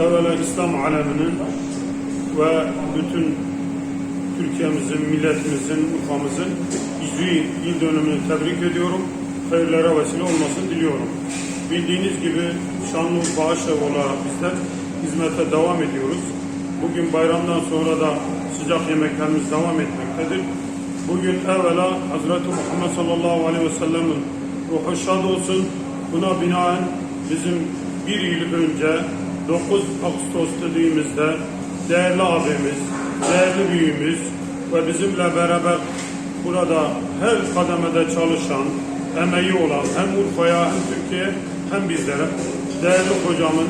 evvela İslam aleminin ve bütün Türkiye'mizin, milletimizin, ülkemizin hicri yıl dönümünü tebrik ediyorum. Hayırlara vesile olmasını diliyorum. Bildiğiniz gibi Şanlıurfa Aşev olarak bizler hizmete devam ediyoruz. Bugün bayramdan sonra da sıcak yemeklerimiz devam etmektedir. Bugün evvela Hazreti Muhammed sallallahu aleyhi ve sellem'in ruhu şad olsun. Buna binaen bizim bir yıl önce 9 Ağustos dediğimizde değerli abimiz, değerli büyüğümüz ve bizimle beraber burada her kademede çalışan, emeği olan hem Urfa'ya hem Türkiye hem bizlere değerli hocamın,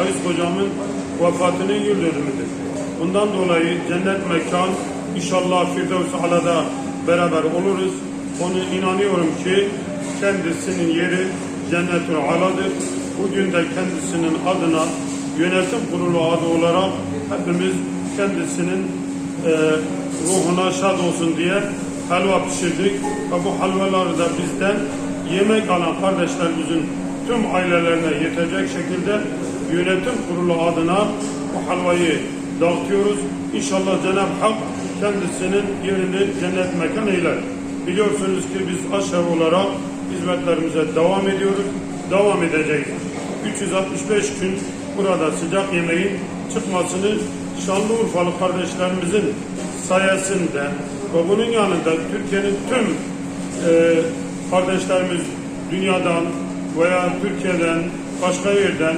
Aziz hocamın vefatının yıl dönümüdür. Bundan dolayı cennet mekan inşallah Firdevs-i Ala'da beraber oluruz. Onu inanıyorum ki kendisinin yeri cennetül aladır. Bugün de kendisinin adına yönetim kurulu adı olarak hepimiz kendisinin e, ruhuna şad olsun diye helva pişirdik ve bu helvaları da bizden yemek alan kardeşlerimizin tüm ailelerine yetecek şekilde yönetim kurulu adına bu helvayı dağıtıyoruz. İnşallah Cenab-ı Hak kendisinin yerini cennet mekan eyler. Biliyorsunuz ki biz aşağı olarak hizmetlerimize devam ediyoruz. Devam edeceğiz. 365 gün burada sıcak yemeğin çıkmasını Şanlıurfalı kardeşlerimizin sayesinde ve bunun yanında Türkiye'nin tüm e, kardeşlerimiz dünyadan veya Türkiye'den, başka yerden,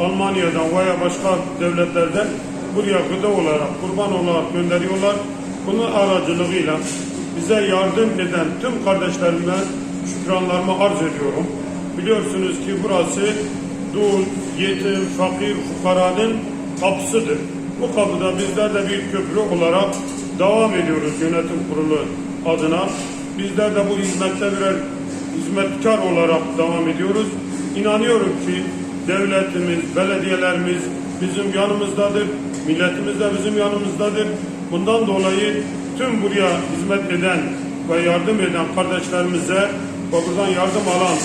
Almanya'dan veya başka devletlerden buraya gıda olarak, kurban olarak gönderiyorlar. Bunun aracılığıyla bize yardım eden tüm kardeşlerime şükranlarımı arz ediyorum. Biliyorsunuz ki burası dul, yetim, fakir, fukaranın kapısıdır. Bu kapıda bizler de bir köprü olarak devam ediyoruz yönetim kurulu adına. Bizler de bu hizmette birer hizmetkar olarak devam ediyoruz. İnanıyorum ki devletimiz, belediyelerimiz bizim yanımızdadır. Milletimiz de bizim yanımızdadır. Bundan dolayı tüm buraya hizmet eden ve yardım eden kardeşlerimize ve buradan yardım alan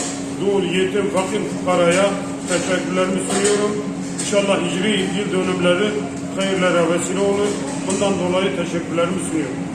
dul, yetim, fakir, fukaraya teşekkürlerimi sunuyorum. İnşallah hicri yıl dönümleri hayırlara vesile olur. Bundan dolayı teşekkürlerimi sunuyorum.